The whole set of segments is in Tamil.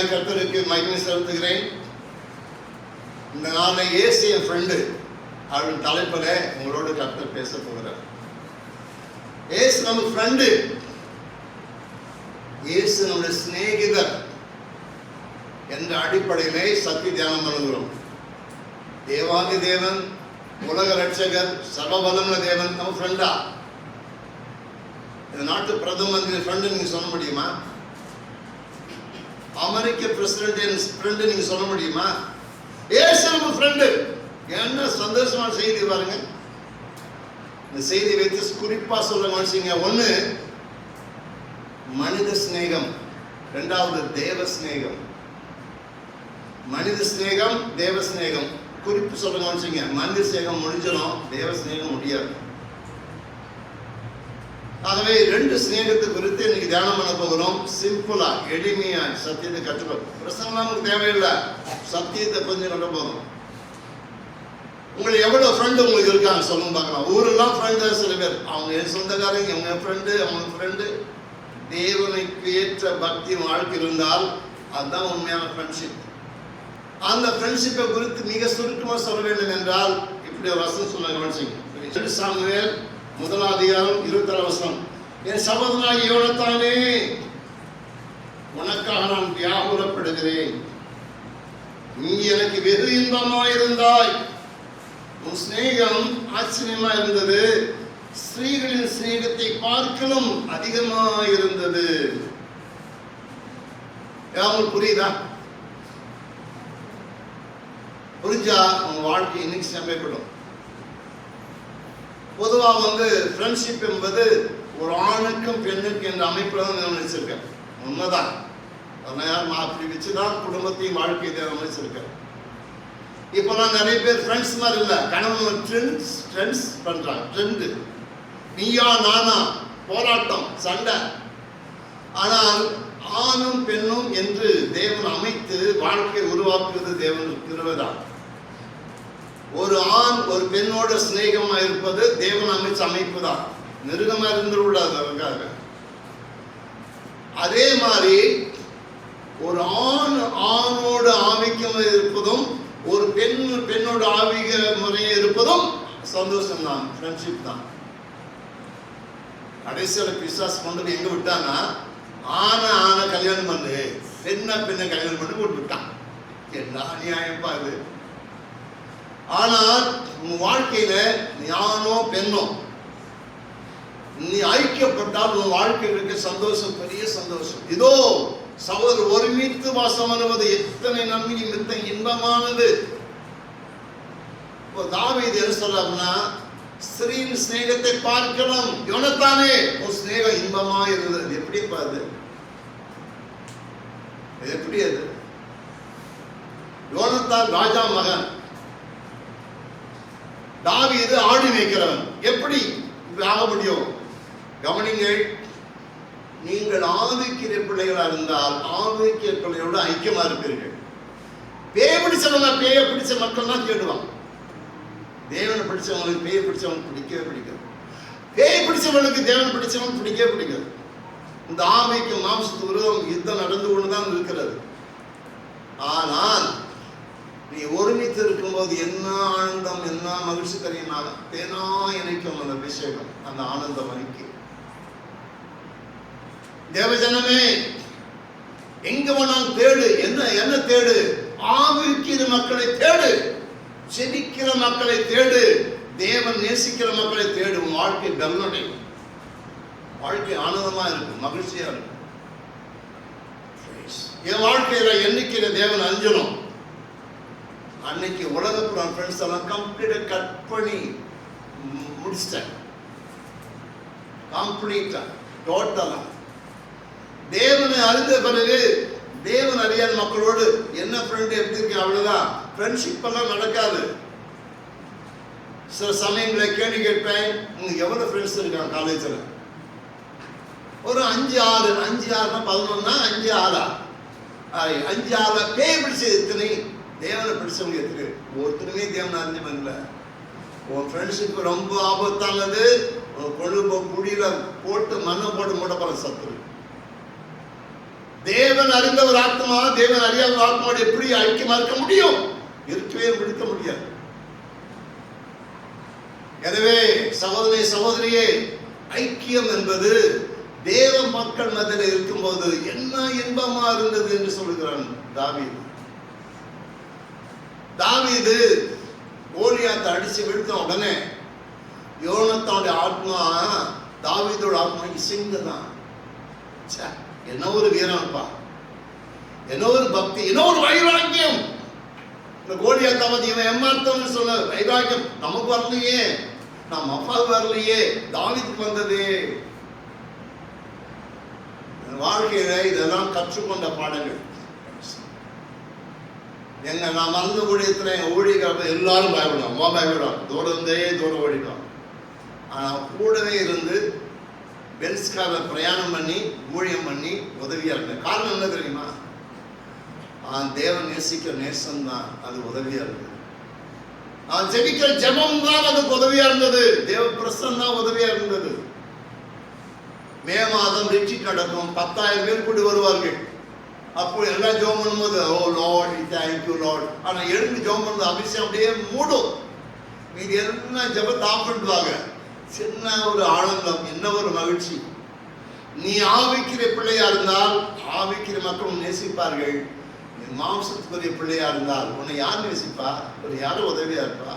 தேவனாய கத்தருக்கு மகிமை செலுத்துகிறேன். இந்த நாளில் ஏசு என் ஃப்ரெண்டு அவரின் தலைப்பில் உங்களோட கத்தர் பேச போகிறார். ஏசு நம்ம ஃப்ரெண்டு ஏசு நம்முடைய சிநேகிதர் என்ற அடிப்படையிலே சக்தி தியானம் பண்ணுகிறோம். தேவாதி தேவன் உலக ரட்சகர் சர்வபலமுள்ள தேவன் நம்ம ஃப்ரெண்டா இந்த நாட்டு பிரதம மந்திரி ஃப்ரெண்டு நீங்க சொல்ல முடியுமா? அமெரிக்க பிரசிடென்ட் என் ஃப்ரெண்டு நீங்க சொல்ல முடியுமா? ஏசு நம்ம ஃப்ரெண்டு என்ன சந்தோஷமான செய்தி பாருங்க. இந்த செய்தி வைத்து குறிப்பா சொல்ல மனுஷங்க ஒண்ணு மனித சிநேகம். ரெண்டாவது தேவ சிநேகம். மனித சிநேகம் தேவ சிநேகம். குறிப்பு சொல்லுங்க மனுஷங்க மனித சிநேகம் முடிஞ்சிடும் தேவ சிநேகம் முடியாது. ஆகவே ரெண்டு சிநேகத்தை குறித்து இன்னைக்கு தியானம் பண்ண போகிறோம். சிம்பிளா எளிமையா சத்தியத்தை கற்றுக்கணும் பிரசங்கம் நமக்கு தேவையில்லை. சத்தியத்தை கொஞ்சம் கொண்டு போதும் உங்களுக்கு எவ்வளோ ஃப்ரெண்டு உங்களுக்கு இருக்காங்க சொல்லுங்க பார்க்கலாம். ஊரெல்லாம் ஃப்ரெண்டு சில பேர். அவங்க என் சொந்தக்காரங்க அவங்க ஃப்ரெண்டு அவங்க ஃப்ரெண்டு தேவனுக்கு ஏற்ற பக்தி வாழ்க்கை இருந்தால் அதுதான் உண்மையான ஃப்ரெண்ட்ஷிப் அந்த ஃப்ரெண்ட்ஷிப்பை குறித்து மிக சுருக்கமாக சொல்ல வேண்டும் என்றால் இப்படி ஒரு வசனம் சொல்ல கவனிச்சிங்க. சாமுவேல் முதலாம் அதிகாரம் இருபத்தாறு வசனம். என் சகோதரனாய் யோனத்தானே உனக்காக நான் வியாகுலப்படுகிறேன். நீ எனக்கு வெகு இன்பமாயிருந்தாய். உன் சிநேகம் ஆச்சரியமா இருந்தது ஸ்ரீகளின் சிநேகத்தை பார்க்கலும் அதிகமாயிருந்தது. யாரும் புரியுதா? புரிஞ்சா உங்க வாழ்க்கை இன்னைக்கு செம்மைப்படும் பொதுவாக வந்து ஃப்ரெண்ட்ஷிப் என்பது ஒரு ஆணுக்கும் பெண்ணுக்கும் என்ற அமைப்பில் தான் நான் நினைச்சிருக்கேன் உண்மைதான் அதனால் அப்படி வச்சு தான் குடும்பத்தையும் வாழ்க்கையை அமைச்சிருக்கேன் நான் நிறைய பேர் ஃப்ரெண்ட்ஸ் மாதிரி இல்லை கணவன் ட்ரெண்ட்ஸ் ட்ரெண்ட்ஸ் பண்ணுறாங்க ட்ரெண்டு நீயா நானா போராட்டம் சண்டை. ஆனால் ஆணும் பெண்ணும் என்று தேவன் அமைத்து வாழ்க்கை உருவாக்குவது தேவன் திருவதான். ஒரு ஆண் ஒரு பெண்ணோட சிநேகமா இருப்பது தேவன் அமைச்ச அமைப்பு தான் மிருகமா இருந்து அதுக்காக அதே மாதிரி ஒரு ஆண் ஆணோட ஆவிக்கம் இருப்பதும் ஒரு பெண் பெண்ணோட ஆவிக முறையை இருப்பதும் சந்தோஷம் தான் ஃப்ரெண்ட்ஷிப் தான். கடைசியில் பிசாஸ் கொண்டு எங்க விட்டான்னா ஆனை ஆனை கல்யாணம் பண்ணு பெண்ணை பெண்ணை கல்யாணம் பண்ணி போட்டு விட்டான். என்ன அநியாயப்பா இது? ஆனால் உன் வாழ்க்கையில ஞானோ பெண்ணோ? நீ ஐக்கியப்பட்டால் உன் வாழ்க்கையில் இருக்க சந்தோஷம் பெரிய சந்தோஷம். இதோ சகோதரர் ஒருமித்து வாசம் அனுவது எத்தனை நன்மை மித்த இன்பமானது. இப்போ இது என்ன சொல்றாருன்னா ஸ்திரீன் சிநேகத்தை பார்க்கலாம் யோனத்தானே உன் சிநேகம் இன்பமா இருந்தது. எப்படி பாது எப்படி அது? யோனத்தான் ராஜா மகன். தாவீது ஆடி மேய்க்கிறவன். எப்படி ஆக முடியும்? கவனிங்கள் நீங்கள் ஆதிக்கிற பிள்ளைகளா இருந்தால் ஆவிக்கிற பிள்ளைகளோட ஐக்கியமா இருப்பீர்கள். பேய பிடிச்சவங்க பேய பிடிச்ச மக்கள் தான் தேடுவான் தேவனை பிடிச்சவங்களுக்கு பேய பிடிச்சவனுக்கு பிடிக்கவே பிடிக்காது. பேய் பிடிச்சவனுக்கு தேவன் பிடிச்சவன் பிடிக்கவே பிடிக்காது. இந்த ஆமைக்கும் மாம்சத்து விரோதம் யுத்தம் நடந்து கொண்டுதான் இருக்கிறது. ஆனால் நீ ஒருமித்து இருக்கும்போது என்ன ஆனந்தம் என்ன மகிழ்ச்சி தெரியுமாக தேனா இணைக்கும் அந்த அபிஷேகம் அந்த ஆனந்தம் அறிக்கை தேவஜனமே எங்க வேணாலும் தேடு. என்ன என்ன தேடு? ஆவிக்கிற மக்களை தேடு. செபிக்கிற மக்களை தேடு. தேவன் நேசிக்கிற மக்களை தேடு. உன் வாழ்க்கை பலனடையும் வாழ்க்கை ஆனந்தமா இருக்கும் மகிழ்ச்சியா இருக்கும் என் வாழ்க்கையில எண்ணிக்கிற தேவன் அஞ்சணும் அன்னைக்கு உலகப்புறம் கான்ஃபரன்ஸ் எல்லாம் கம்ப்ளீட்டாக கட் பண்ணி முடிச்சிட்டேன் கம்ப்ளீட்டா டோட்டலாக தேவனை அறிந்த பிறகு தேவன் அறியாத மக்களோடு என்ன ஃப்ரெண்டு எப்படி இருக்கு அவ்வளோதான் ஃப்ரெண்ட்ஷிப் எல்லாம் நடக்காது. சில சமயங்களை கேள்வி கேட்பேன் உங்களுக்கு எவ்வளோ ஃப்ரெண்ட்ஸ் இருக்காங்க காலேஜில் ஒரு அஞ்சு ஆறு அஞ்சு ஆறுனா பதினொன்னா அஞ்சு ஆறா? ஆய், அஞ்சு ஆறு பேய் பிடிச்சது இத்தனை தேவனை பிடிச்சவங்க எத்தனை ஒருத்தருமே தேவனை அறிஞ்சு பண்ணல. உன் ஃப்ரெண்ட்ஷிப் ரொம்ப ஆபத்தானது உன் கொழுப்பு குடியில போட்டு மண்ணை போட்டு மூட சத்துரு. தேவன் அறிந்த ஒரு ஆத்மா தேவன் அறியாத ஒரு ஆத்மாவோட எப்படி ஐக்கியமா இருக்க முடியும்? இருக்கவே முடிக்க முடியாது. எனவே சகோதரி சகோதரியே ஐக்கியம் என்பது தேவ மக்கள் மத்தியில் இருக்கும்போது என்ன இன்பமா இருந்தது என்று சொல்லுகிறான் தாவீது. தாவீது கோலியாத்தை அடிச்சு விழுத்த உடனே யோனத்தாவுடைய ஆத்மா தாவீதோட ஆத்மா இசைந்ததான் ச்சே, என்ன ஒரு வீரன்ப்பா. என்ன ஒரு பக்தி என்ன ஒரு வைராக்கியம். இந்த கோலியாத்தாவது இவன் எம்மார்த்தம்னு சொல்ல. வைராக்கியம் நமக்கு வரலையே. நம்ம அப்பா வரலையே. தாவீதுக்கு வந்ததே. வாழ்க்கையில இதெல்லாம் கற்றுக்கொண்ட பாடங்கள். எங்க நான் மறந்த ஊழியத்தில் எங்கள் ஊழியர்கள் எல்லாரும் பயப்படுவோம் அம்மா பயப்படுவான் தூரம் இருந்தே தூரம் ஓடிட்டோம். ஆனா கூடவே இருந்து பென்ஸ்கார பிரயாணம் பண்ணி ஊழியம் பண்ணி உதவியா இருந்தேன். காரணம் என்ன தெரியுமா? நான் தேவன் நேசிக்கிற நேசம் தான் அது உதவியா இருந்தது. நான் ஜெபிக்கிற ஜெபம் தான் அதுக்கு உதவியா இருந்தது. தேவ பிரசன் தான் உதவியா இருந்தது. மே மாதம் ரிச்சி நடக்கும். பத்தாயிரம் பேர் கூடி வருவார்கள். அப்போ எல்லாம் ஜோம் பண்ணும்போது ஓ லார்ட் தேங்க்யூ லார்ட் ஆனா எழுந்து ஜோம் பண்ணது அபிஷேகம் அப்படியே மூடும். மீதி எல்லாம் ஜெபத்தை ஆஃப் சின்ன ஒரு ஆனந்தம் என்ன ஒரு மகிழ்ச்சி. நீ ஆவிக்கிற பிள்ளையா இருந்தால் ஆவிக்கிற மக்கள் நேசிப்பார்கள். நீ மாம்சத்துக்குரிய பிள்ளையா இருந்தால் உன்னை யார் நேசிப்பா? ஒரு யாரும் உதவியா இருப்பா?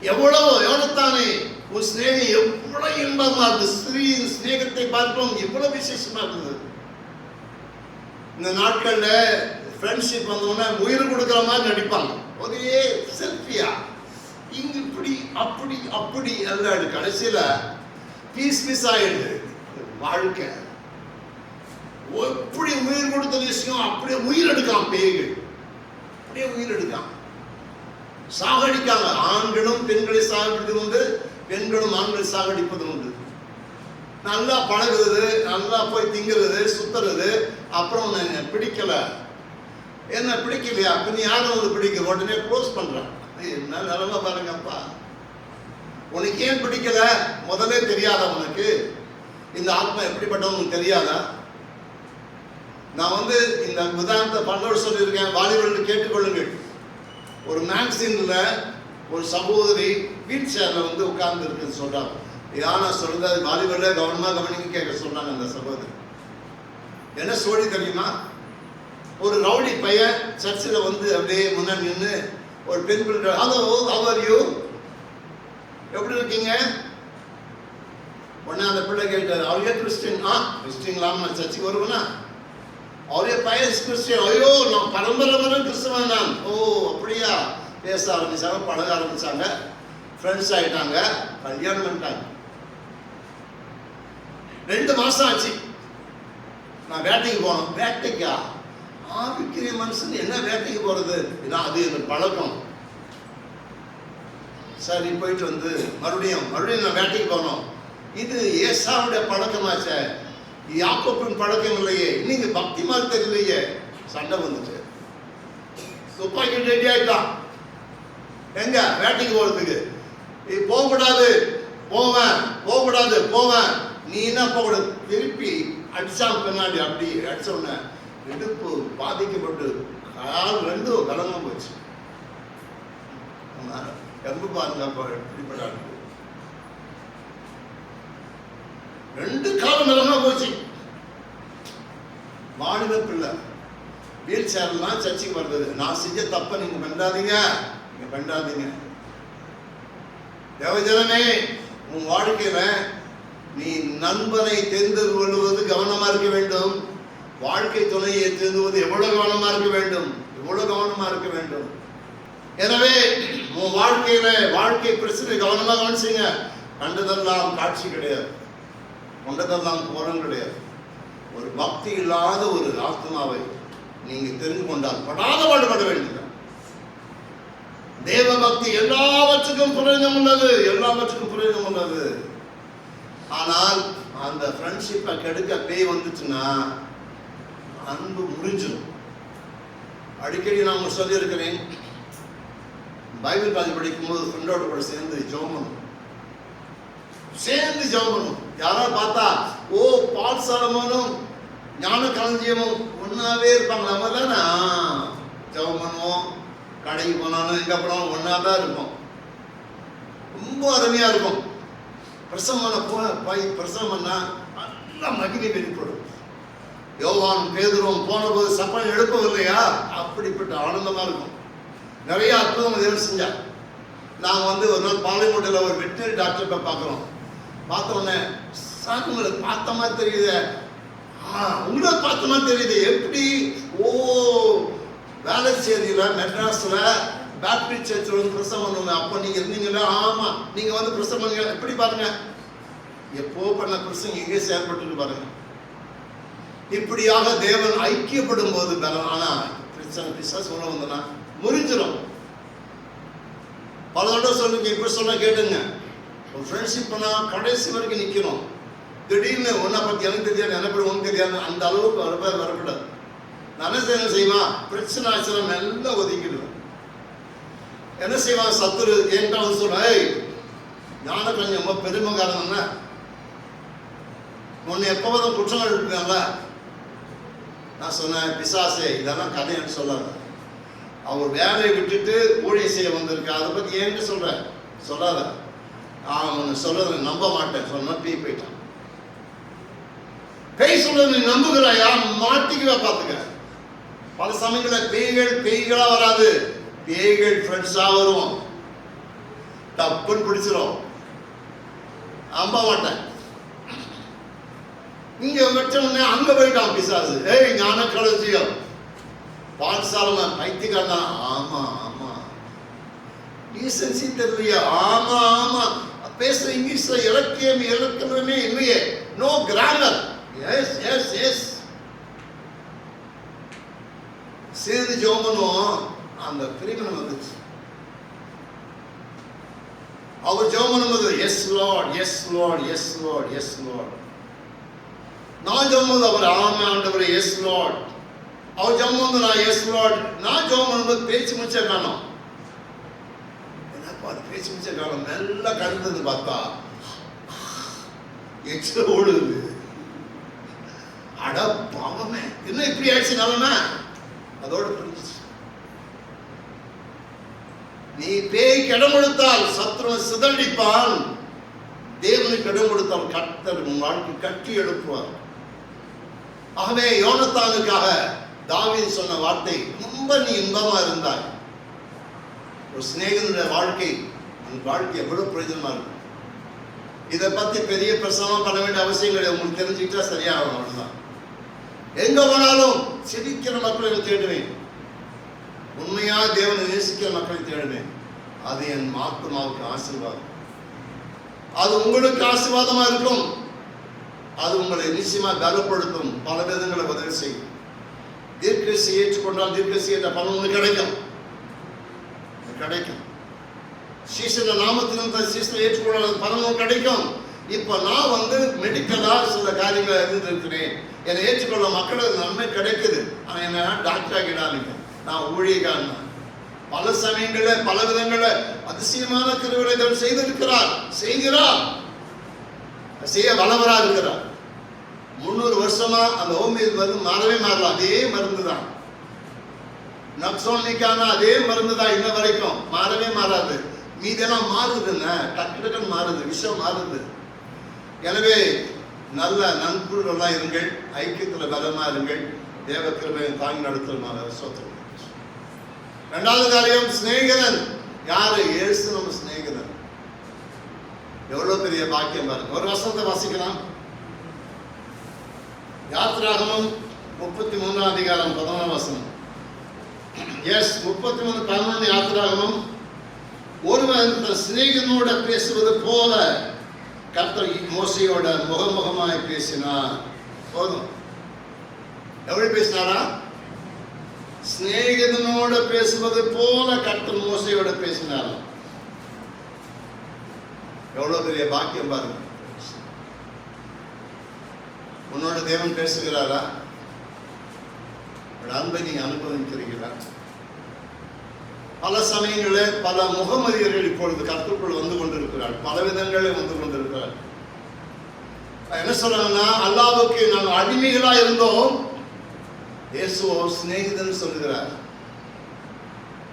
எவ்வளவு எவ்வளவுத்தானே உன் சிநேகம் எவ்வளவு இன்பமா இருந்தது. ஸ்ரீயின் ஸ்நேகத்தை பார்க்கிறோம் எவ்வளவு விசேஷமா இருந்தது. இந்த நாட்களில் ஃப்ரெண்ட்ஷிப் வந்தோடனே உயிர் கொடுக்குற மாதிரி நடிப்பாங்க. ஒரே செல்ஃபியா இங்க இப்படி அப்படி அப்படி எல்லாம் கடைசியில் பீஸ் பீஸ் ஆயிடுது. வாழ்க்கை. எப்படி உயிர் கொடுத்த விஷயம் அப்படியே உயிர் எடுக்கலாம் பேய்கள். அப்படியே உயிர் எடுக்காம். சாகடிக்காங்க ஆண்களும் பெண்களை சாகடிப்பது உண்டு பெண்களும் ஆண்களை சாகடிப்பது உண்டு. நல்லா பழகுறது நல்லா போய் திங்கிறது சுத்துறது அப்புறம் என்ன பிடிக்கலை. என்ன பிடிக்கலையா? அப்போ நீ யாரும் வந்து பிடிக்க? உடனே க்ளோஸ் பண்ணுறேன் என்ன நிலமை பாருங்கப்பா. உனக்கு ஏன் பிடிக்கல? முதலே தெரியாத உனக்கு? இந்த ஆத்மா எப்படிப்பட்டவனுக்கு தெரியாதா? நான் வந்து இந்த உதாரணத்தை பன்னோடு சொல்லியிருக்கேன். வாலிபர்கள் கேட்டுக்கொள்ளுங்கள். ஒரு மேக்சினில் ஒரு சகோதரி வீல் சேரில் வந்து உட்கார்ந்து இருக்குன்னு சொல்றாங்க நான் சொல்கிறது வாலிபரில் கவனமாக கவனிக்க கேட்க சொன்னாங்க அந்த சகோதரி. என்ன ஸ்டோரி தெரியுமா? ஒரு ரவுடி பையன் சர்ச்சில் வந்து அப்படியே முன்னாடி நின்று ஒரு பெண் பிள்ளை ஹலோ அவர் யூ எப்படி இருக்கீங்க? உடனே அந்த பிள்ளை கேட்டார் அவரே கிறிஸ்டின் ஆ கிறிஸ்டின்லாம் நான் சர்ச்சுக்கு வருவேனா? அவரே பையன் கிறிஸ்டின் ஐயோ நான் பரம்பரை வரும் கிறிஸ்தவன் நான். ஓ அப்படியா? பேச ஆரம்பிச்சாங்க பழக ஆரம்பித்தாங்க ஃப்ரெண்ட்ஸ் ஆகிட்டாங்க கல்யாணம் பண்ணிட்டாங்க. ரெண்டு மாதம் ஆச்சு. நான் வேட்டைக்கு போனோம் வேட்டைக்கா? ஆவிக்கிற மனுஷன் என்ன வேட்டைக்கு போறது? இதான் அது எனக்கு பழக்கம். சரி போயிட்டு வந்து மறுபடியும் மறுபடியும் நான் வேட்டைக்கு போனோம் இது ஏசாவுடைய பழக்கமாச்சே. யாக்கோப்பின் பழக்கம் இல்லையே. இன்னைக்கு பக்தி மாதிரி தெரியலையே. சண்டை வந்துச்சு. துப்பாக்கி ரெடி ஆயிட்டான். எங்க? வேட்டைக்கு போறதுக்கு. நீ போகக்கூடாது. போவேன். போகக்கூடாது. போவேன். நீ என்ன போகக்கூடாது? திருப்பி அடிச்சான் பின்னாடி அப்படி அடிச்ச இடுப்பு பாதிக்கப்பட்டு கால் ரெண்டும் கலங்க போச்சு. ஆமா, எறும்பு பாருங்க ரெண்டு காலம் நிலமா போச்சு. மாநில பிள்ளை வீல் சேர்லாம் சர்ச்சைக்கு வர்றது நான் செஞ்ச தப்ப நீங்க பண்ணாதீங்க. நீங்க பண்ணாதீங்க. தேவஜனமே உன் வாழ்க்கையில நீ நண்பனை தெரிந்து கொள்வது கவனமா இருக்க வேண்டும். வாழ்க்கை துணையை தெரிந்துவது எவ்வளவு கவனமா இருக்க வேண்டும்? எவ்வளவு கவனமா இருக்க வேண்டும்? எனவே உன் வாழ்க்கையில வாழ்க்கை பிரச்சனை கவனமா கவனிச்சுங்க. கண்டதெல்லாம் காட்சி கிடையாது. கொண்டதெல்லாம் கோலம் கிடையாது. ஒரு பக்தி இல்லாத ஒரு ஆத்மாவை நீங்க தெரிந்து கொண்டால் படாத பாடுபட வேண்டியது தேவ பக்தி எல்லாவற்றுக்கும் புரஞ்சம் உள்ளது. எல்லாவற்றுக்கும் பிரயோஜனம் உள்ளது. ஆனால் அந்த ஃப்ரெண்ட்ஷிப்பை கெடுக்க பேய் வந்துச்சுன்னா அன்பு முறிஞ்சிடும் அடிக்கடி நான் உங்களுக்கு சொல்லியிருக்கிறேன் பைபிள் காலேஜ் படிக்கும்போது ஃப்ரெண்டோட கூட சேர்ந்து ஜோமனும் சேர்ந்து ஜோமனும் யாராவது பார்த்தா ஓ பால் சாலமனும் ஞான களஞ்சியமும் ஒன்னாவே இருப்பாங்க நம்ம தானே? ஜெபம் பண்ணுவோம் கடைக்கு போனாலும் எங்க போனாலும் ஒன்னா தான் இருப்போம். ரொம்ப அருமையா இருக்கும். பிரசவமான பண்ண பாய் போய் பிரசவம் நல்லா மகிமை வெளிப்படும். யோவான் பேதுருவும் போனபோது சப்பம் எழுப்பவில்லையா அப்படிப்பட்ட ஆனந்தமாக இருக்கும். நிறைய அற்புதம் தேவன் செஞ்சார் நாங்கள் வந்து ஒரு நாள் பாலிமோட்டில் ஒரு வெட்டினரி டாக்டர் போய் பார்க்குறோம். பார்த்த உடனே சார் உங்களை பார்த்த மாதிரி தெரியுது. உங்களை பார்த்த மாதிரி தெரியுது. எப்படி? ஓ வேலை செய்தியில் மெட்ராஸில் பேப்டிஸ்ட் சர்ச்சில் வந்து பிரசவம் பண்ணுவாங்க அப்போ நீங்கள் இருந்தீங்களா ஆமாம் நீங்கள் வந்து பிரசவம் பண்ணுங்க. எப்படி பாருங்க? எப்போ பண்ண பிரசங்க எங்கே செயல்பட்டு பாருங்க. இப்படியாக தேவன் ஐக்கியப்படும் போது பலம் ஆனால் பிரச்சனை பிசாசு உள்ள வந்தனா முறிஞ்சிடும் பல தடவை சொல்லுங்க. இப்ப சொன்னா கேட்டுங்க ஒரு ஃப்ரெண்ட்ஷிப் பண்ணா கடைசி வரைக்கும் நிற்கணும் திடீர்னு ஒன்னா பத்தி எனக்கு தெரியாது எனக்கு உனக்கு தெரியாது. அந்த அளவுக்கு வரப்ப வரக்கூடாது. நான் என்ன செய்யணும் செய்வான். பிரச்சனை ஆச்சுன்னா மெல்ல ஒதுக்கிடுவேன். என்ன செய்வான் சத்துரு? என்கிட்ட வந்து சொல்ற? ஏய் ஞான கொஞ்சம் ரொம்ப பெருமைக்காரன் என்ன? உன்னை எப்போதும் குற்றம் எழுப்பினால நான் சொன்னேன் பிசாசே இதெல்லாம் கதை எனக்கு சொல்லாத. அவர் வேலையை விட்டுட்டு ஊழிய செய்ய வந்திருக்கா அதை பற்றி ஏன்ட்டு சொல்கிறேன் சொல்லாத. நான் உன்னை சொல்றதை நம்ப மாட்டேன். சொன்னா பீ போயிட்டான். கை சொல்றது நீ நம்புகிறாயா? மாட்டிக்குவ பார்த்துக்க. பல சமயங்களில் பேய்கள் பேய்களா வராது. பேய்கள் ஃப்ரெண்ட்ஸாக வருவோம். டப்புன்னு பிடிச்சிரும். நம்ப மாட்டேன். இங்க வச்ச உடனே அங்க போயிட்டான் பிசாசு. ஏய் ஞான களஞ்சியம் பாடசாலை தான் ஆமா ஆமா. டீசன்சி தெரியலையா ஆமா ஆமா. பேசுற இங்கிலீஷ்ல இலக்கியம் இலக்கணமே இல்லையே no grammar yes yes yes சிறிது ஜோமனும் அந்த பிரிமணம் வந்துச்சு அவர் ஜெபம் வந்து yes lord yes lord yes lord yes lord நான் ஜோமன் அவர் ஆமா ஆண்டவர் எஸ் லார்ட் அவர் ஜோமன் நான் எஸ் லார்ட் நான் ஜோமன் பேச்சு முடிச்ச காணும் என்னப்பா அது பேச்சு முடிச்ச காலம் நல்லா கழுந்தது பார்த்தா எச்சு ஓடுது. அட பாவமே. என்ன இப்படி ஆயிடுச்சு நிலைமை? அதோட புரிஞ்சிச்சு. நீ பேய்க்கு இடம் கொடுத்தால் சத்ருவன் சிதறடிப்பான். தேவனுக்கு இடம் கொடுத்தால் கர்த்தர் உன் வாழ்க்கை கட்டி எழுப்புவார். ஆகவே யோனத்தானுக்காக தாவின் சொன்ன வார்த்தை ரொம்ப நீ இன்பமா இருந்தாய். ஒரு சிநேகனுடைய வாழ்க்கை உன் வாழ்க்கை எவ்வளவு பிரயோஜனமா இருக்கும் இதை பத்தி பெரிய பிரசவம் பண்ண வேண்டிய அவசியம் கிடையாது. உங்களுக்கு தெரிஞ்சுக்கிட்டா சரியாகும் அவ்வளவுதான். எங்க போனாலும் சிரிக்கிற மக்களை தேடுவேன். உண்மையா தேவனை நேசிக்கிற மக்களை தேடுமே. அது என் ஆத்மாவுக்கு ஆசீர்வாதம். அது உங்களுக்கு ஆசீர்வாதமா இருக்கும். அது உங்களை நிச்சயமா பலப்படுத்தும் பல விதங்களை உதவி செய்யும். தீர்க்கசி ஏற்றுக்கொண்டால் தீர்க்கசி என்ற பலன் உங்களுக்கு கிடைக்கும். கிடைக்கும். சீசன நாமத்திலும் சீசனை ஏற்றுக்கொண்டால் பலனும் கிடைக்கும். இப்போ நான் வந்து மெடிக்கலா சில காரியங்களை இருந்திருக்கிறேன். என்னை ஏற்றுக்கொள்ள மக்களுக்கு நன்மை கிடைக்குது. ஆனால் என்ன டாக்டர் ஆகிடாதீங்க. நான் ஊழியக்காரன். பல சமயங்களில் பல விதங்களில் அதிசயமான திருவிழைகள் செய்திருக்கிறார். செய்கிறார். செய்ய வளவரா இருக்கிறார். முந்நூறு வருஷமா அந்த ஹோமியல் மருந்து மாறவே மாறலாம் அதே மருந்து தான் நக்சோனிக்கான அதே மருந்து தான் இன்ன வரைக்கும். மாறவே மாறாது. மீதெல்லாம் மாறுதுங்க. டக்கு டக்குன்னு மாறுது. விஷம் மாறுது. எனவே நல்ல நண்பர்களாக இருங்கள். ஐக்கியத்தில் பலமாக இருங்கள். தேவ கிருபையை தாங்கி நடத்துறதுனால சோத்திரம். ரெண்டாவது காரியம் சிநேகிதன் யாரு இயேசு நம்ம சிநேகிதன் எவ்வளவு பெரிய பாக்கியம் பாருங்க ஒரு வசனத்தை வாசிக்கலாம் யாத்ராகமும் முப்பத்தி மூணாம் அதிகாரம் பதினொன்றாம் வசனம் எஸ் முப்பத்தி மூணு பதினொன்று யாத்ராகமும் ஒருவன் தன் சிநேகிதனோட பேசுவது போல கர்த்தர் மோசையோட முகமுகமாய் பேசினார் போதும் எவ்வளவு பேசினாரா சிநேகிதனோட பேசுவது போல கர்த்தர் மோசையோட பேசினார் எவ்வளவு பெரிய பாக்கியம் பாருங்க. உன்னோட தேவன் பேசுகிறாரா? அன்பை நீங்க அனுபவிக்கிறீங்களா பல சமயங்களில் பல முகமதியர்கள் இப்பொழுது கருத்துக்குள் வந்து கொண்டிருக்கிறார். பல விதங்களில் வந்து கொண்டிருக்கிறார். என்ன சொல்றாங்கன்னா அல்லாவுக்கு நாங்கள் அடிமைகளா இருந்தோம் இயேசுவோ சிநேகிதன் சொல்லுகிறார்.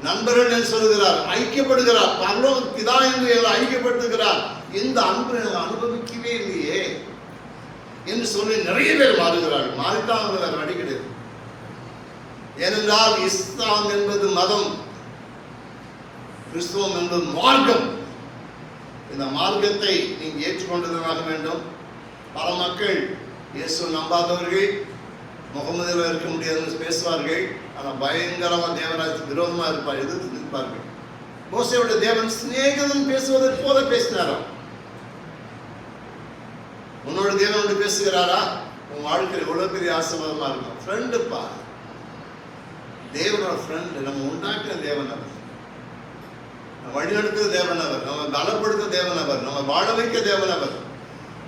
நண்பர்கள் என்று சொல்லுகிறார் ஐக்கியப்படுகிறார் பரலோக பிதா என்று ஐக்கியப்படுத்துகிறார் இந்த அன்பு அனுபவிக்கவே இல்லையே என்று சொல்லி நிறைய பேர் மாறுகிறார்கள். மாறித்தான் அவங்க வழி கிடையாது. ஏனென்றால் இஸ்லாம் என்பது மதம் கிறிஸ்துவம் என்பது மார்க்கம். இந்த மார்க்கத்தை நீங்கள் ஏற்றுக்கொண்டதாக வேண்டும். பல மக்கள் இயேசு நம்பாதவர்கள் முகமதில் இருக்க முடியாதுன்னு பேசுவார்கள். ஆனால் பயங்கரமா தேவராஜ் விரோதமா இருப்பார் எதிர்த்து நிற்பார்கள். மோசையோட தேவன் சிநேகிதன் பேசுவதற்கு போல பேசினாராம் உன்னோட தேவனோடு பேசுகிறாரா? உன் வாழ்க்கையில் எவ்வளோ பெரிய ஆசீர்வாதமா இருக்கும். ஃப்ரெண்டுப்பா தேவனோட ஃப்ரெண்டு நம்ம உண்டாக்குற தேவன் அவர். நம்ம தேவன் அவர். நம்ம பலப்படுத்த தேவன் அவர். நம்ம வாழ வைக்க தேவன் அவர்.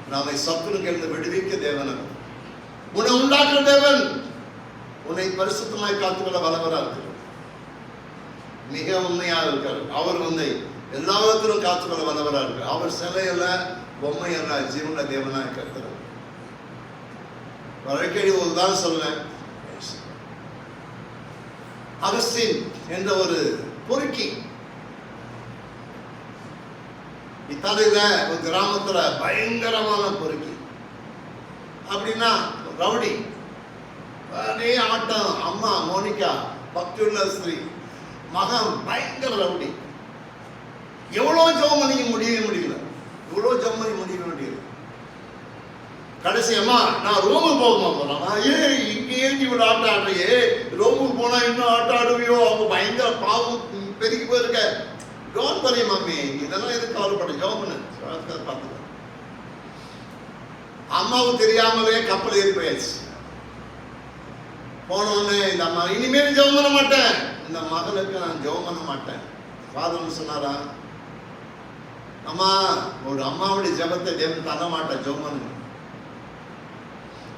நம்மை சத்துருக்கிருந்து விடுவிக்க தேவன் அவர். உன்னை உண்டாக்குற தேவன் உன்னை பரிசுத்தமாய் காத்துக்கொள்ள வல்லவராக இருக்கிறார். மிக உண்மையாக இருக்கார் அவர் உன்னை எல்லா விதத்திலும் காத்துக்கொள்ள வல்லவரா இருக்கார் அவர் சிலையல்ல பொம்மை அல்ல ஜீவன தேவனா இருக்கிறார் வழக்கடி ஒரு தான் சொல்றேன் அகஸ்டின் என்ற ஒரு பொறுக்கி. இத்தாலியில ஒரு கிராமத்துல பயங்கரமான பொறுக்கி. அப்படின்னா ரவுடி. அதே ஆட்டம். அம்மா மோனிகா பக்தியுள்ள ஸ்ரீ. மகன் பயங்கர ரவுடி. எவ்வளோ ஜோம் பண்ணிக்க முடியவே முடியல. எவ்வளோ ஜோம் பண்ணி முடியவே முடியல. கடைசி அம்மா நான் ரோமுக்கு போகுமா போகிறேன் ஏ இங்கே ஏஞ்சி இவ்வளோ ஆட்டம் ஆடுறியே. ரோமுக்கு போனால் இன்னும் ஆட்டம் ஆடுவியோ? அவங்க பயங்கர பாவம் பெருகி போயிருக்க. ஜோன் பண்ணி மம்மி. இதெல்லாம் எதுக்கு கவலைப்பட? ஜோம் பண்ணு பார்த்துக்கலாம் அம்மாவுக்கு தெரியாமலே கப்பல் ஏறி போயாச்சு. போனோடனே இந்த அம்மா இனிமேல் ஜெபம் பண்ண மாட்டேன். இந்த மகனுக்கு நான் ஜெபம் பண்ண மாட்டேன். ஃபாதர் சொன்னாரா? அம்மா ஒரு அம்மாவுடைய ஜெபத்தை தேவன் தர மாட்டேன் ஜெபம் பண்ணுங்க.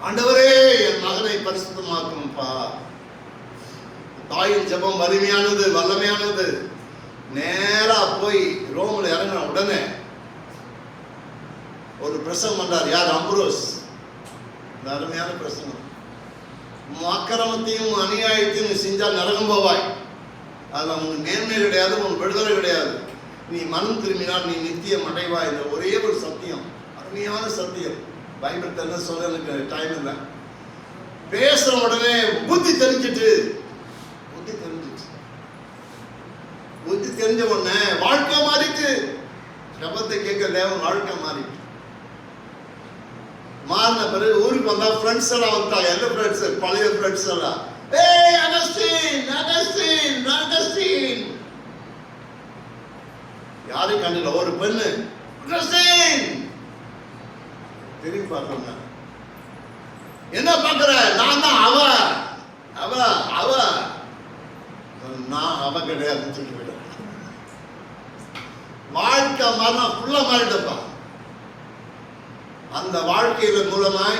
ஆண்டவரே என் மகனை பரிசுத்தமாக்கும்ப்பா தாயின் ஜெபம் வலிமையானது வல்லமையானது. நேரா போய் ரோமில் இறங்கின உடனே ஒரு பிரசங்கம் பண்ணார் யார்? அம்ப்ரோஸ். இந்த அருமையான பிரசங்கம். உன் அக்கிரமத்தையும் அநியாயத்தையும் நீ செஞ்சா நரகம் போவாய். அதில் உனக்கு நேர்மை கிடையாது உனக்கு விடுதலை கிடையாது. நீ மனம் திரும்பினால் நீ நித்தியம் அடைவாய் இந்த ஒரே ஒரு சத்தியம். அருமையான சத்தியம். பைபிள் என்ன சொல்ல எனக்கு டைம் இல்லை. பேசுற உடனே புத்தி தெரிஞ்சிட்டு புத்தி தெரிஞ்சிட்டு புத்தி தெரிஞ்ச உடனே வாழ்க்கை மாறிட்டு சபத்தை கேட்க தேவன் வாழ்க்கை மாறிட்டு. மாறின பிறகு ஊருக்கு வந்தா ஃப்ரெண்ட்ஸ் எல்லாம் வந்துட்டாங்க எந்த ஃப்ரெண்ட்ஸ் பழைய ஃப்ரெண்ட்ஸ் எல்லாம். ஏய் அகஸ்டின் அகஸ்டின் அகஸ்டின். யாரும் கண்டில ஒரு பெண்ணு. அகஸ்டின். திரும்பி பார்க்கணும் என்ன பார்க்கற? நான் தான் அவ. அவ அவ. நான் அவ கிடையாதுன்னு சொல்லி போயிட்டேன். வாழ்க்கை மாறினா ஃபுல்லா மாறிட்டப்பா அந்த வாழ்க்கையில மூலமாய்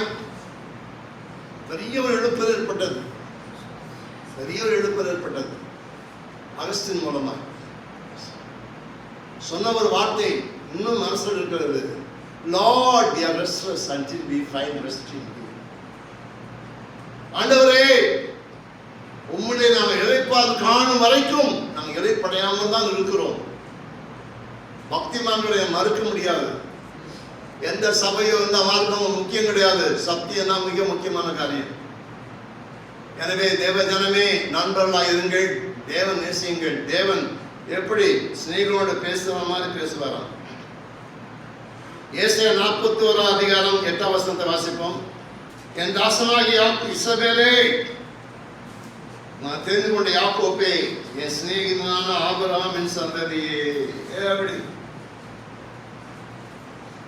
பெரிய ஒரு எழுப்பல் ஏற்பட்டது. பெரிய ஒரு எழுப்பல் ஏற்பட்டது. அகஸ்டின் மூலமா சொன்ன ஒரு வார்த்தை இன்னும் மனசில் இருக்கிறது. Lord you restless until we find rest in you. ஆண்டவரே உம்முடைய நாம் இழைப்பாது காணும் வரைக்கும் நாம் இழைப்படையாமல் தான் இருக்கிறோம். பக்திமான்களை மறுக்க முடியாது. எந்த சபையோ எந்த மார்க்கமும் முக்கியம் கிடையாது. சத்தியம் தான் மிக முக்கியமான காரியம். எனவே தேவ ஜனமே நண்பர்களாக இருங்கள். தேவன் நேசியுங்கள். தேவன் எப்படி சிநேகங்களோடு பேசுற மாதிரி பேசுவாராம். ஏசிய நாற்பத்தி ஒரு அதிகாரம் எட்டாம் வசனத்தை வாசிப்போம். என் தாசனாகிய இசபேலே நான் தெரிந்து கொண்ட யாக்கோப்பே என் சிநேகிதனான என் சந்ததியே அப்படி.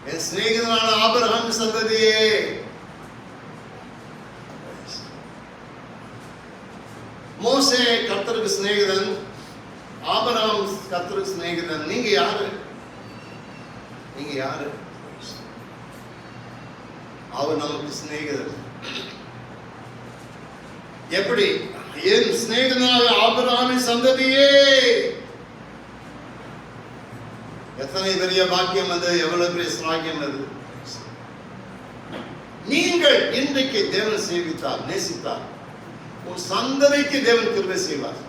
என் சிநேகிதனான ஆபரகாம் சந்ததியே மோசே கர்த்தருக்கு சிநேகிதன் ஆபராம் கர்த்தருக்கு சிநேகிதன். நீங்க யாரு? நீங்க யாரு? அவர் நமக்கு சிநேகிதன் எப்படி? என் சிநேகிதனாக ஆபராமின் சந்ததியே. எத்தனை பெரிய பாக்கியம் அது? எவ்வளவு பெரிய சிலாக்கியம் அது? நீங்கள் இன்றைக்கு தேவன் சேவித்தார் நேசித்தார். உன் சந்ததிக்கு தேவன் கிருபை செய்வார்.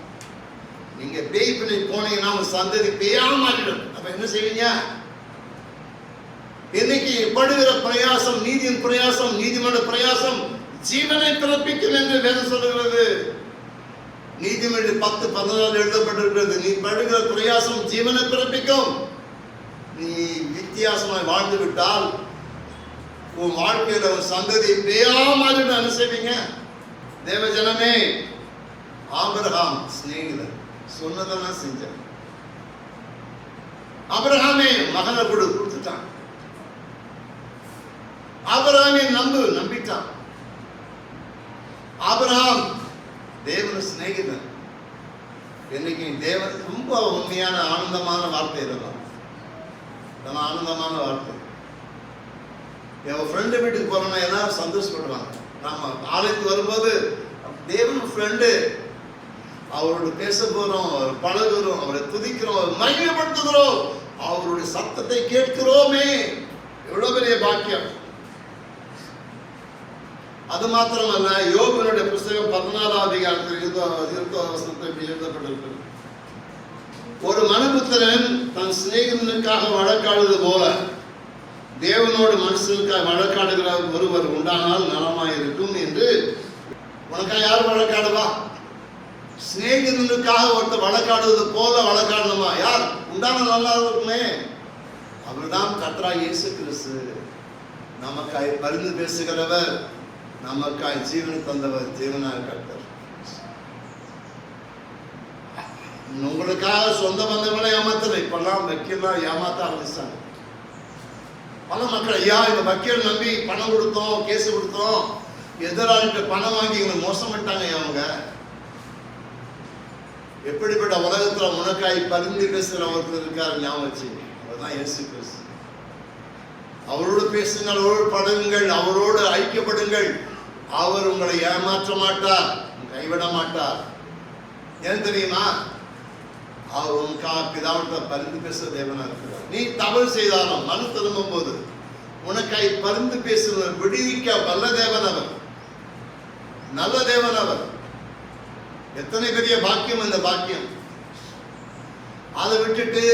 நீங்க பேய் பிள்ளை போனீங்கன்னா உன் சந்ததி பேயா மாறிடும். அப்ப என்ன செய்வீங்க? இன்னைக்கு படுகிற பிரயாசம் நீதியின் பிரயாசம் நீதிமன்ற பிரயாசம் ஜீவனை பிறப்பிக்கும் என்று வேதம் சொல்லுகிறது. நீதிமன்ற பத்து பதினாலு எழுதப்பட்டிருக்கிறது. நீ படுகிற பிரயாசம் ஜீவனை பிறப்பிக்கும். நீ வித்தியாசமாய் வாழ்ந்து விட்டால் உன் வாழ்க்கையில ஒரு சந்ததி பேயாமல் மாறிடும் தேவஜனமே ஆபிரகாம் சிநேகிதர் சொன்னதெல்லாம் செஞ்சான். அபிரஹாமே மகனை கொடு கொடுத்துட்டான். அபிரஹாமே நம்பு நம்பிட்டான். அபிரஹாம் தேவன சிநேகிதன். என்னைக்கு தேவன் ரொம்ப உண்மையான ஆனந்தமான வார்த்தை இதெல்லாம் இதெல்லாம் ஆனந்தமான வார்த்தை என் ஃப்ரெண்டு வீட்டுக்கு போறோம்னா எல்லாரும் சந்தோஷப்படுவாங்க. நம்ம ஆலயத்துக்கு வரும்போது தேவன் ஃப்ரெண்டு அவரோட பேச போறோம் அவர் பழகுறோம் அவரை துதிக்கிறோம் அவர் மகிமைப்படுத்துகிறோம். அவருடைய சத்தத்தை கேட்கிறோமே. எவ்வளோ பெரிய பாக்கியம். அது மாத்திரமல்ல யோகனுடைய புஸ்தகம் பதினாறாம் அதிகாரத்தில் இருபது வசனத்தை அவசரத்தை எழுதப்பட்டிருக்கிறது. ஒரு மனுபுத்திரன் தன் சிநேகிதனுக்காக வழக்காடுவது போல தேவனோடு மனுஷனுக்காக வழக்காடுகிற ஒருவர் உண்டானால் நலமாயிருக்கும் என்று உனக்கா யார் வழக்காடுவா? சிநேகிதனுக்காக ஒருத்தர் வழக்காடுவது போல வழக்காடணுமா? யார்? உண்டான நல்லா இருக்குமே அவர்தான் கத்ரா இயேசு கிறிஸ்து. நமக்காய் பரிந்து பேசுகிறவர் நமக்காய் ஜீவனை தந்தவர் ஜீவனாக கட்டவர் உங்களுக்காக சொந்த பந்தங்களை ஏமாத்தல இப்பெல்லாம் வக்கீல்லாம் ஏமாத்த ஆரம்பிச்சாங்க பல மக்கள் ஐயா இந்த வக்கீல் நம்பி பணம் கொடுத்தோம் கேஸ் கொடுத்தோம். எதிராளிகிட்ட பணம் வாங்கி இவங்க மோசம் பண்ணிட்டாங்க அவங்க. எப்படிப்பட்ட உலகத்துல உனக்காய் பரிந்து பேசுகிற ஒருத்தர் இருக்காரு ஞாபகம் வச்சு. அவர்தான் இயேசு கிறிஸ்து. அவரோடு பேசுங்கள் அவரோடு பழகுங்கள் அவரோடு ஐக்கியப்படுங்கள். அவர் உங்களை ஏமாற்ற மாட்டார் கைவிட மாட்டார். ஏன் தெரியுமா? அவர் உனக்கா பிதாவிட்ட பரிந்து பேச தேவனா இருக்கிறார் நீ தவறு செய்தாலும் மனு திரும்பும் போது உனக்காய் பரிந்து பேசுவர் விடுவிக்க வல்ல தேவன் அவர். நல்ல தேவன் அவர். எத்தனை பெரிய பாக்கியம் இந்த பாக்கியம். அதை விட்டுட்டு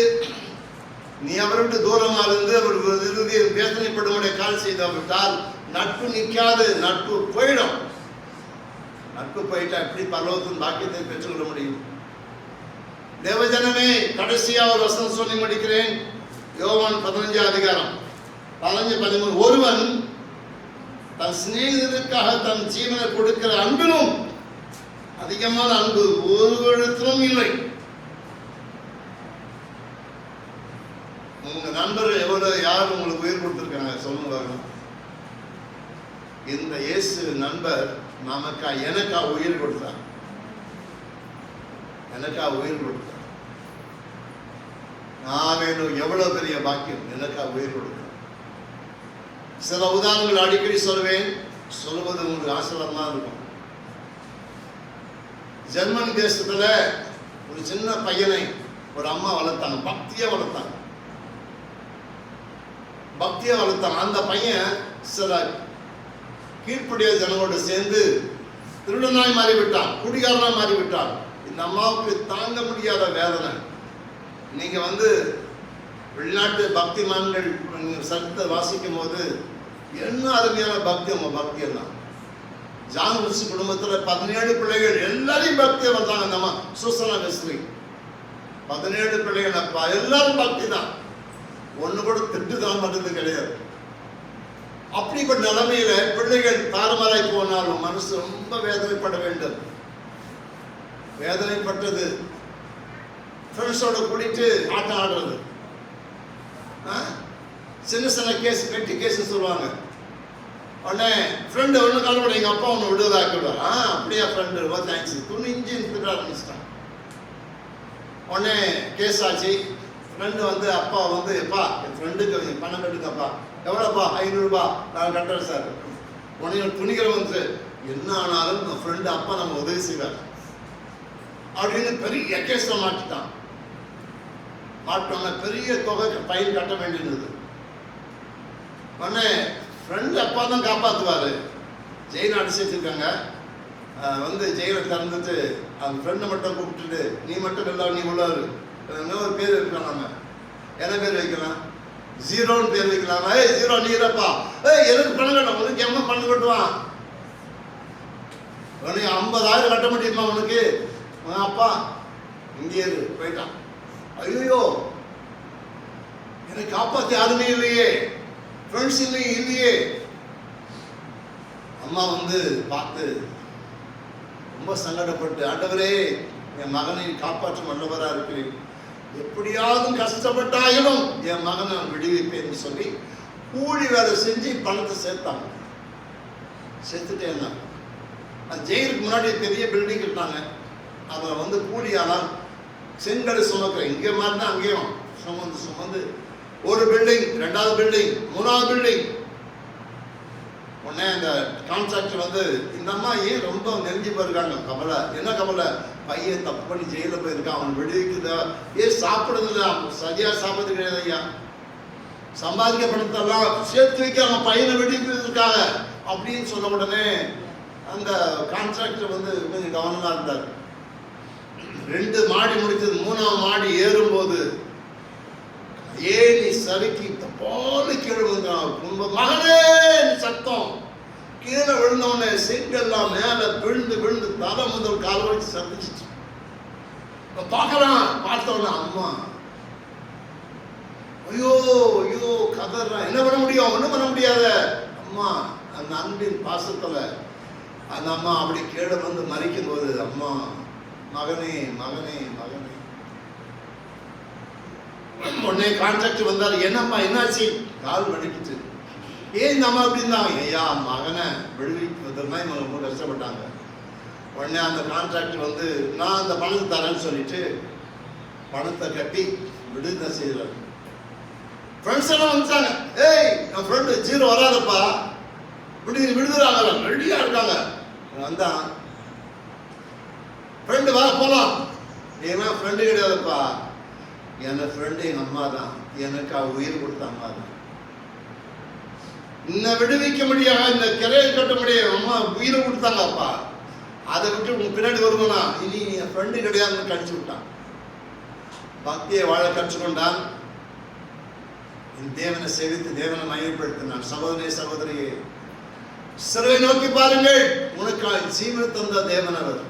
நீ அவர்கிட்ட விட்டு தூரமா இருந்து அவர் இறுதி வேதனைப்படும்படிய கால் செய்தாவிட்டால் நட்பு நிற்காது நட்பு போயிடும். நட்பு போயிட்டா எப்படி பரலோகத்தின் பாக்கியத்தை பெற்றுக்கொள்ள முடியும்? தேவஜனமே கடைசியா ஒரு வசனம் சொல்லி முடிக்கிறேன். யோவான் பதினஞ்சு அதிகாரம். பதினஞ்சு பதிமூணு. ஒருவன் தன் சிநேகிதருக்காக தன் ஜீவனை கொடுக்கிற அன்பிலும் அதிகமான அன்பு ஒரு எழுத்திலும் இல்லை. உங்க நண்பர் எவ்வளவு யார் உங்களுக்கு உயிர் கொடுத்துருக்காங்க சொல்லுங்க இந்த இயேசு நண்பர் நமக்கா எனக்கா உயிர் கொடுத்தார். எனக்கா உயிர் கொடுத்தார். நான் வேணும் எவ்வளவு பெரிய பாக்கியம் எனக்கா உயிர் கொடுக்கும். சில உதாரணங்கள் அடிக்கடி சொல்வேன் சொல்லுவது உங்களுக்கு ஆசீர்வாதமா இருக்கும். ஜெர்மன் தேசத்துல ஒரு சின்ன பையனை ஒரு அம்மா வளர்த்தாங்க பக்தியை வளர்த்தாங்க. பக்தியை வளர்த்தாங்க அந்த பையன் சில கீழ்ப்படிய ஜனங்களோடு சேர்ந்து திருடனாய் மாறிவிட்டான் குடிகாரனாய் மாறிவிட்டான். இந்த அம்மாவுக்கு தாங்க முடியாத வேதனை. நீங்கள் வந்து வெளிநாட்டு பக்திமான்கள் நீங்க சரித்தை வாசிக்கும் போது என்ன அருமையான பக்தி உங்க பக்தி எல்லாம் ஜான் ரிஷி குடும்பத்தில் பதினேழு பிள்ளைகள் எல்லாரையும் பக்தியாக வந்தாங்க நம்ம சூசனா வெஸ்லி பதினேழு பிள்ளைகள் அப்பா எல்லாரும் பக்தி தான். ஒன்று கூட திட்டு தான் பண்றது கிடையாது. அப்படிப்பட்ட நிலைமையில பிள்ளைகள் தாறுமாறாய் போனாலும் மனசு ரொம்ப வேதனைப்பட வேண்டும். வேதனைப்பட்டது ஃப்ரெண்ட்ஸோட கூட்டிட்டு ஆட்டம் ஆடுறது. ஆ? சின்ன சின்ன கேஸ் கட்டி கேஸ் சொல்லுவாங்க. உடனே ஃப்ரெண்டு ஒன்று காலப்பட எங்கள் அப்பா ஒன்று விடுவதாக்கிடுவார் ஆ அப்படியா ஃப்ரெண்டு ரொம்ப தேங்க்ஸ் துணிஞ்சு திட்ட ஆரம்பிச்சிட்டான். உடனே கேஸ் ஆச்சு. ஃப்ரெண்டு வந்து அப்பா வந்து எப்பா என் ஃப்ரெண்டுக்கு பணம் கட்டுங்கப்பா எவ்வளோப்பா ஐநூறுரூபா நான் கட்டுறேன் சார். உடனே துணிகிற வந்து என்ன ஆனாலும் என் ஃப்ரெண்டு அப்பா நம்ம உதவி செய்வார். அப்படின்னு பெரிய கேஸில் மாட்டிட்டான். மாட்டோன்னா பெரிய தொகை பயன் கட்ட வேண்டியிருந்தது. உடனே ஃப்ரெண்டு அப்பா தான் காப்பாற்றுவார் ஜெயின் அடிச்சு வச்சுருக்காங்க. வந்து ஜெயிலை திறந்துட்டு அந்த ஃப்ரெண்டை மட்டும் கூப்பிட்டுட்டு நீ மட்டும் நல்லா நீ உள்ளாரு இன்னொரு பேர் வைக்கலாம் நம்ம என்ன பேர் வைக்கலாம்? ஜீரோன்னு பேர் வைக்கலாம். ஏய் ஜீரோ நீ இருப்பா. ஏய் எனக்கு பணம் கட்டும் உனக்கு எம்மா பணம் கட்டுவான்? உனக்கு ஐம்பதாயிரம் கட்ட முடியுமா உனக்கு? அப்பா இங்கே இரு. போயிட்டான். ஐயோ என்னை காப்பாத்தி யாருமே இல்லையே ஃப்ரெண்ட்ஸ் இல்லையே இல்லையே. அம்மா வந்து பார்த்து ரொம்ப சங்கடப்பட்டு ஆண்டவரே என் மகனை காப்பாற்றும் வல்லவரா இருக்கிறேன் எப்படியாவது கஷ்டப்பட்டாயிலும் என் மகனை விடுவிப்பேன்னு சொல்லி கூலி வேலை செஞ்சு பணத்தை சேர்த்தாங்க. சேர்த்துட்டேன் நான் ஜெயிலுக்கு முன்னாடி பெரிய பில்டிங் கட்டினாங்க. அதில் வந்து கூலியாலாம் செங்கல் சுமக்கிறேன் இங்கே மாதிரி தான் அங்கேயும் சுமந்து சுமந்து. ஒரு பில்டிங் ரெண்டாவது பில்டிங் மூணாவது பில்டிங் உடனே அந்த கான்ட்ராக்டர் வந்து இந்த அம்மா ஏன் ரொம்ப நெருங்கி போயிருக்காங்க? கவலை. என்ன கவலை? பையன் தப்பு பண்ணி ஜெயிலில் போயிருக்கான். அவன் விடுவிக்குதா? ஏன் சாப்பிடுறது இல்லை சரியாக சரியா சாப்பிடுறது கிடையாது ஐயா. சம்பாதிக்க பணத்தெல்லாம் சேர்த்து வைக்க அவன் பையனை விடுவிக்கிறதுக்காக அப்படின்னு சொன்ன உடனே அந்த கான்ட்ராக்டர் வந்து கொஞ்சம் கவனமாக இருந்தார். ரெண்டு மாடி முடிச்சது மூணாவது மாடி ஏறும்போது ஏனி சறுக்கி தப்பால கீழே விழுந்தான் மகனே சத்தம். கீழே விழுந்தவனே சீட்டெல்லாம் மேல விழுந்து விழுந்து தலை முதல் கால் வரைக்கும் சந்திச்சிச்சு பார்க்கலாம் பார்க்கறான் பார்த்தவன அம்மா. ஐயோ ஐயோ கதறான் என்ன பண்ண முடியும்? ஒன்றும் பண்ண முடியாத. அம்மா அந்த அன்பின் பாசத்தில் அந்த அம்மா அப்படி கீழே வந்து மறிக்கும் போது அம்மா மகனே மகனே மகனே. உடனே கான்ட்ராக்ட் வந்தார் என்னம்மா என்னாச்சு? கால் வலிக்குச்சு ஏன் நம்ம அப்படின்னா ஐயா மகனை விடுவிப்பதுனா இவங்க ரொம்ப கஷ்டப்பட்டாங்க. உடனே அந்த கான்ட்ராக்ட் வந்து நான் அந்த பணத்தை தரேன்னு சொல்லிட்டு பணத்தை கட்டி விடுதலை செய்யறாரு. ஃப்ரெண்ட்ஸ் எல்லாம் வந்துட்டாங்க. ஏய் என் ஃப்ரெண்டு ஜீரோ வராதப்பா. விடு விடுதலாங்க ரெடியாக இருக்காங்க. வந்தான். ஃப்ரெண்டு வா போலாம். ஏன்னா ஃப்ரெண்டு கிடையாதுப்பா. என் ஃப்ரெண்டு எங்கள் அம்மா தான். எனக்கு அவ உயிர் கொடுத்த அம்மா தான். இன்னை விடுவிக்க முடியாது? இந்த கிரையை கட்ட முடியாது. அம்மா உயிரை கொடுத்தாங்கப்பா. அதை விட்டு உங்க பின்னாடி வருவனா? இனி நீ என் ஃப்ரெண்டு கிடையாதுன்னு கழிச்சு விட்டான். பக்தியை வாழ கற்றுக்கொண்டான் என் தேவனை சேவித்து தேவனை மையப்படுத்தினான். சகோதரி சகோதரியே சிறுவை நோக்கி பாருங்கள். உனக்கு ஜீவன் தந்த தேவன் அவர்.